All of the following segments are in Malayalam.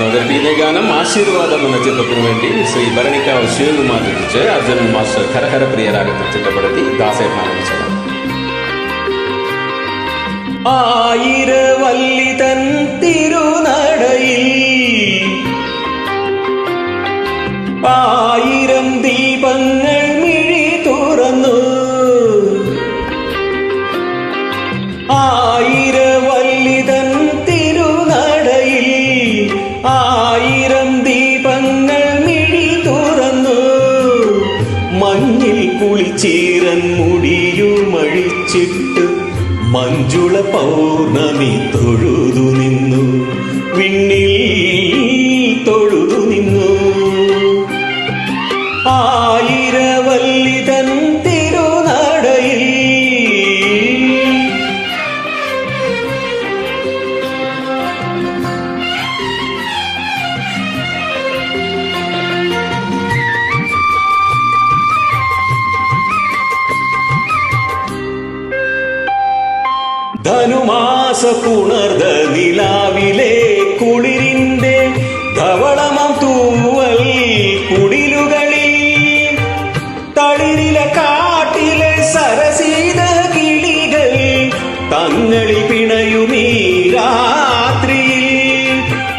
അവതരിപ്പിക്കുന്ന ഗാനം ആശീർവാദം എന്ന ചിത്രത്തിനു വേണ്ടി ശ്രീ ഭരണിക്കാവ് ശിവകുമാർ രചിച്ച് അർജുൻ മാസ്റ്റർ ഹരഹര പ്രിയരാഗത്തിൽ ചിട്ടപ്പെടുത്തി ദാസേ ആയിരവല്ലി തൻ തിരുനടയിൽ ആയിരം ദീപങ്ങൾ മിഴി തുറന്നു. ആയിരവല്ലി കുളിച്ചീരൻ മുടിയുമഴിച്ചിട്ട് മഞ്ജുള പൗർണമി തൊഴുതു നിന്നു. വിണ്ണിൽ ധനുമാസ പുണർത നിലാവിലെ കുളിരിന്റെ ധവളമം തൂവൽ കുടിലുകളിൽ. തളിരിലെ കാട്ടിലെ സരസീത കിളികൾ തങ്ങളിൽ പിണയുമീ രാത്രിയിൽ.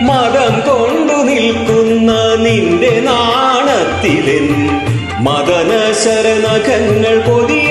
മതം കൊണ്ടു നിൽക്കുന്ന നിന്റെ നാണത്തിലെൻ മദന ശരണകങ്ങൾ പൊതിയട്ടെ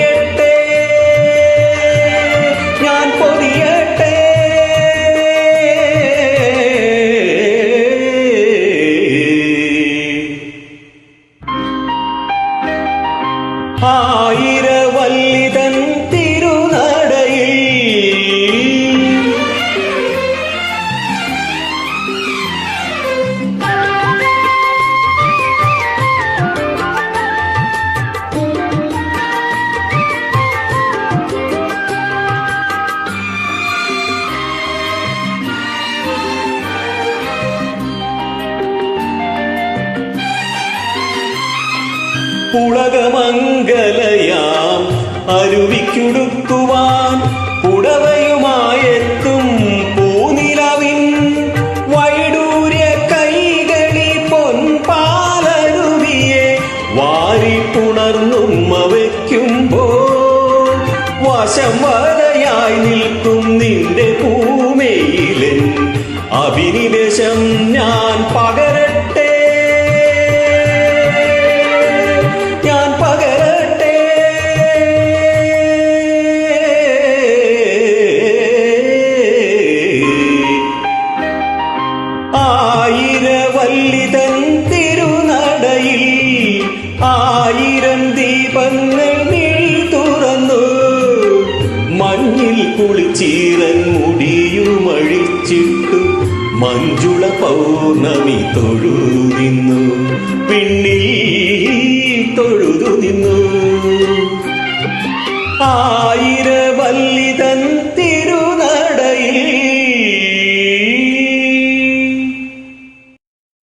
പുളകമംഗലയാം അരുവിക്കുടുക്കുവാൻ പുടവയുമായെത്തും പൂനിലവിൻ വൈഡൂര്യ കൈകളി പൊൻപാലരുവിയെ വാരിപ്പുണർന്നും വയ്ക്കുമ്പോൾ വശം വരയായി നിൽക്കും നിന്റെ ഭൂമിയിലെ അഭിനിവേശം ഞാൻ പകരട്ടെ ആയിരം ദീപങ്ങൾ തുറന്നു. മഞ്ഞിൽ കുളിച്ചീരൻ മുടിയുമഴിച്ചിട്ടു. മഞ്ജുള പൗർണമി തൊഴുതു നിന്നു പിന്നിൽ തൊഴുതു നിന്നു ആയിരം